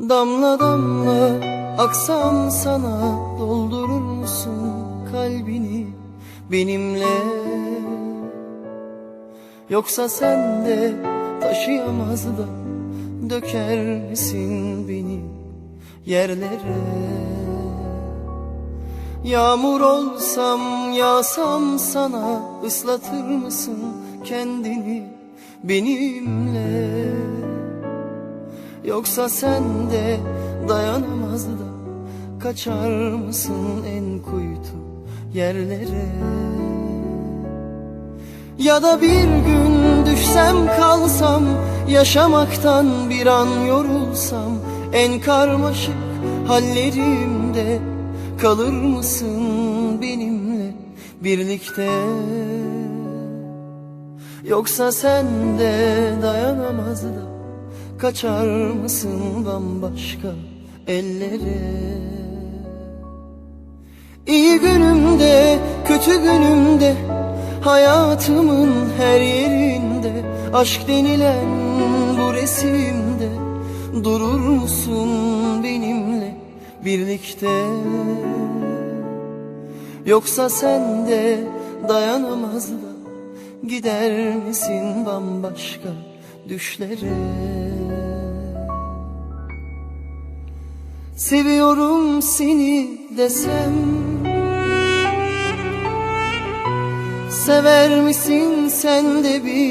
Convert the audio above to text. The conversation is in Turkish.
Damla damla aksam sana doldurur musun kalbini benimle? Yoksa sen de taşıyamaz da döker misin beni yerlere? Yağmur olsam yağsam sana ıslatır mısın kendini benimle Yoksa sen de dayanamaz da kaçar mısın en kuytu yerlere? Ya da bir gün düşsem kalsam yaşamaktan bir an yorulsam en karmaşık hallerimde kalır mısın benimle birlikte? Yoksa sen de dayanamaz da Kaçar mısın bambaşka ellere? İyi günümde kötü günümde Hayatımın her yerinde Aşk denilen bu resimde Durur musun benimle birlikte? Yoksa sen de dayanamaz da Gider misin bambaşka düşlere Seviyorum seni desem. Sever misin sen de bil